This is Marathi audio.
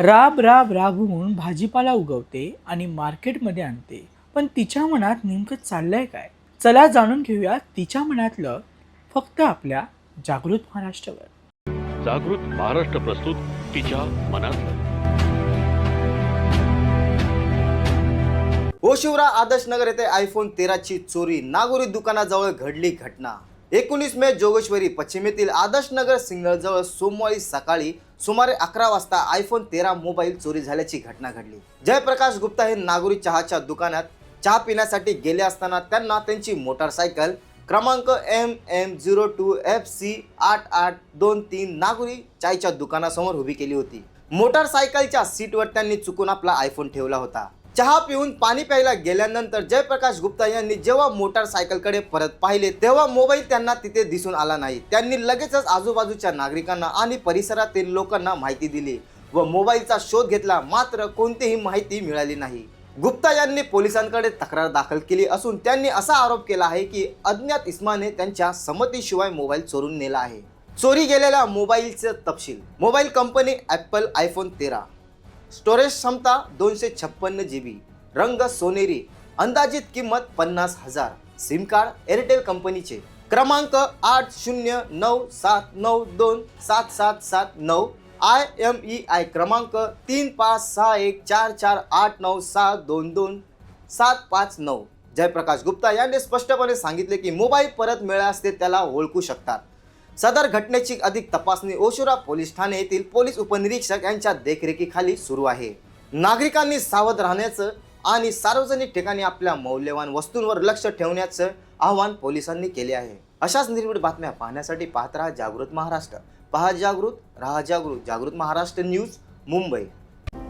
राब राब राबवून भाजीपाला उगवते आणि मार्केटमध्ये आणते. पण तिच्या मनात नेमकं चाललंय काय? चला जाणून घेऊया तिच्या मनातलं फक्त आपल्या जागृत महाराष्ट्रावर. जागृत महाराष्ट्र प्रस्तुत तिच्या मनातलं. ओशिवरा आदर्श नगर येथे आयफोन तेराची चोरी नागोरी दुकानाजवळ घडली घटना. एकोणीस मे जोगेश्वरी पश्चिमेतील आदर्शनगर सिंगलजवळ सिग्नलजवळ सोमवारी सकाळी सुमारे अकरा वाजता आयफोन तेरा मोबाईल चोरी झाल्याची घटना घडली. जयप्रकाश गुप्ता हे नागोरी चहाच्या दुकानात चहा पिण्यासाठी गेले असताना त्यांना त्यांची मोटारसायकल क्रमांक M M zero two F C आठ आठ दोन तीन नागोरी चायच्या दुकानासमोर उभी केली होती. मोटारसायकलच्या सीटवर त्यांनी चुकून आपला आयफोन ठेवला होता. चहा पिऊन पाणी प्यायला गेल्यानंतर जयप्रकाश गुप्ता यांनी जेव्हा मोटारसायकलकडे परत पाहिले तेव्हा मोबाईल त्यांना तिथे दिसून आला नाही. त्यांनी लगेचच आजूबाजूच्या नागरिकांना आणि परिसरातील लोकांना माहिती दिली व मोबाईलचा शोध घेतला मात्र कोणतीही माहिती मिळाली नाही. गुप्ता यांनी पोलिसांकडे तक्रार दाखल केली असून त्यांनी असा आरोप केला आहे की अज्ञात इस्माने त्यांच्या संमतीशिवाय मोबाईल चोरून नेला आहे. चोरी गेलेल्या मोबाईलचे तपशील. मोबाईल कंपनी ॲपल आयफोन तेरा. स्टोरेज क्षमता दोनशे छप्पन्न जी बी रंग सोनेरी अंदाजित किंमत पन्नास हजार. सिम कार्ड एअरटेल कंपनीचे. क्रमांक आठ शून्य नऊ सात नऊ दोन सात सात सात नऊ. आय एम ई आय क्रमांक तीन पाच सहा एक चार चार आठ नऊ सहा दोन दोन सात पाच नऊ. जयप्रकाश गुप्ता यांनी स्पष्टपणे सांगितले की मोबाईल परत मिळाल्यास ते त्याला ओळखू शकतात. सदर घटनेची अधिक तपासणी ओशुरा पोलीस ठाणे येथील पोलीस उपनिरीक्षक यांच्या देखरेखीखाली सुरू आहे. नागरिकांनी सावध राहण्याचं आणि सार्वजनिक ठिकाणी आपल्या मौल्यवान वस्तूंवर लक्ष ठेवण्याचं आवाहन पोलिसांनी केले आहे. अशाच निर्भीड बातम्या पाहण्यासाठी पाहत राहा जागृत महाराष्ट्र. पहा जागृत राहा जागृत. जागृत महाराष्ट्र न्यूज मुंबई.